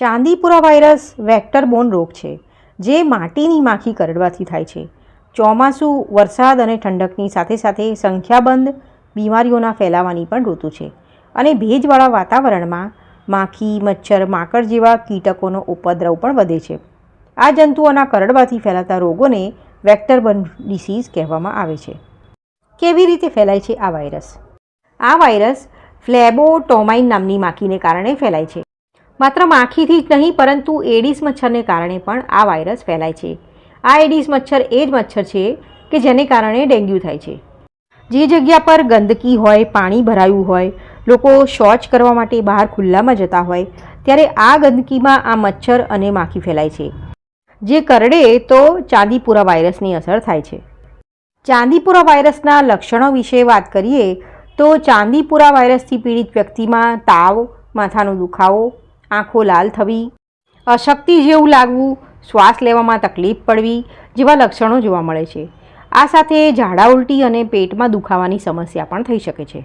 Chandipura virus vector Born રોગ છે, જે માટીની માખી કરડવાથી થાય છે. ચોમાસું, વરસાદ અને ઠંડકની સાથે સાથે સંખ્યાબંધ બીમારીઓના ફેલાવાની પણ ઋતુ છે અને ભેજવાળા વાતાવરણમાં માખી, મચ્છર, માકડ જેવા કીટકોનો ઉપદ્રવ પણ વધે છે. આ જંતુઓના કરડવાથી ફેલાતા રોગોને વેક્ટર ડિસીઝ કહેવામાં આવે છે. કેવી રીતે ફેલાય છે આ વાયરસ? આ વાયરસ ફ્લેબોટોમાઇન નામની માખીને કારણે ફેલાય છે. માત્ર માખીથી જ નહીં, પરંતુ એડિસ મચ્છરને કારણે પણ આ વાયરસ ફેલાય છે. આ એડિસ મચ્છર એ જ મચ્છર છે કે જેને કારણે ડેન્ગ્યુ થાય છે. જે જગ્યા પર ગંદકી હોય, પાણી ભરાયું હોય, લોકો શૌચ કરવા માટે બહાર ખુલ્લામાં જતા હોય, ત્યારે આ ગંદકીમાં આ મચ્છર અને માખી ફેલાય છે. જે કરડે તો ચાંદીપુરા વાયરસની અસર થાય છે. ચાંદીપુરા વાયરસના લક્ષણો વિશે વાત કરીએ તો ચાંદીપુરા વાયરસથી પીડિત વ્યક્તિમાં તાવ, માથાનો દુખાવો આંખો લાલ થવી, અશક્તિ જેવું લાગવું, શ્વાસ લેવામાં તકલીફ પડવી જેવા લક્ષણો જોવા મળે છે. આ સાથે ઝાડા ઉલટી અને પેટમાં દુખાવાની સમસ્યા પણ થઈ શકે છે.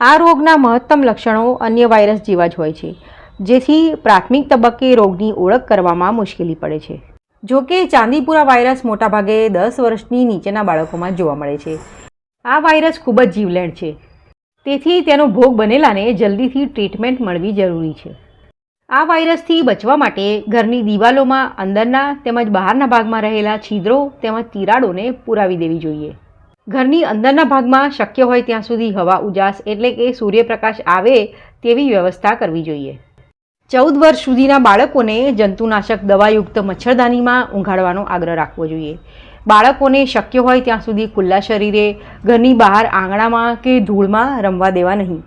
આ રોગના મહત્તમ લક્ષણો અન્ય વાયરસ જેવા જ હોય છે, જેથી પ્રાથમિક તબક્કે રોગની ઓળખ કરવામાં મુશ્કેલી પડે છે. જો કે ચાંદીપુરા વાયરસ મોટાભાગે દસ વર્ષની નીચેના બાળકોમાં જોવા મળે છે. આ વાયરસ ખૂબ જ જીવલેણ છે. તેથી તેનો ભોગ બનેલાને જલ્દીથી ટ્રીટમેન્ટ મળવી જરૂરી છે. આ વાયરસથી બચવા માટે ઘરની દિવાલોમાં અંદરના તેમજ બહારના ભાગમાં રહેલા છિદ્રો તેમજ તિરાડોને પુરાવી દેવી જોઈએ. ઘરની અંદરના ભાગમાં શક્ય હોય ત્યાં સુધી હવા ઉજાસ એટલે કે સૂર્યપ્રકાશ આવે તેવી વ્યવસ્થા કરવી જોઈએ. ચૌદ વર્ષ સુધીના બાળકોને જંતુનાશક દવાયુક્ત મચ્છરદાનીમાં ઊંઘાડવાનો આગ્રહ રાખવો જોઈએ. બાળકોને શક્ય હોય ત્યાં સુધી ખુલ્લા શરીરે, ઘરની બહાર આંગણામાં કે ધૂળમાં રમવા દેવા નહીં.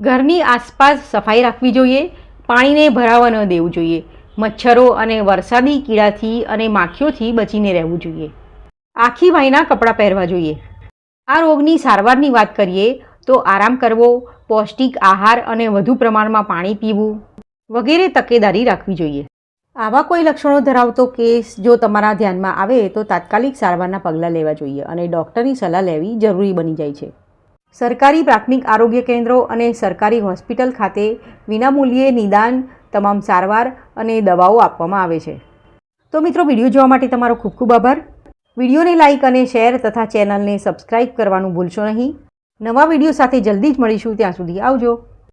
ઘરની આસપાસ સફાઈ રાખવી જોઈએ પાણીને ભરાવા ન દેવું જોઈએ. મચ્છરો અને વરસાદી કીડાથી અને માખીઓથી બચીને રહેવું જોઈએ. આખી વાયના કપડાં પહેરવા જોઈએ. આ રોગની સારવારની વાત કરીએ તો આરામ કરવો, પૌષ્ટિક આહાર અને વધુ પ્રમાણમાં પાણી પીવું વગેરે તકેદારી રાખવી જોઈએ. આવા કોઈ લક્ષણો ધરાવતો કેસ જો તમારા ધ્યાનમાં આવે તો તાત્કાલિક સારવારના પગલાં લેવા જોઈએ અને ડૉક્ટરની સલાહ લેવી જરૂરી બની જાય છે. સરકારી પ્રાથમિક આરોગ્ય કેન્દ્રો અને સરકારી હોસ્પિટલ ખાતે વિનામૂલ્યે નિદાન, તમામ સારવાર અને દવાઓ આપવામાં આવે છે. તો મિત્રો, વીડિયો જોવા માટે તમારો ખૂબ ખૂબ આભાર. વિડીયોને લાઇક અને શેર તથા ચેનલને સબસ્ક્રાઇબ કરવાનું ભૂલશો નહીં. નવા વીડિયો સાથે જલ્દી જ મળીશું. ત્યાં સુધી આવજો.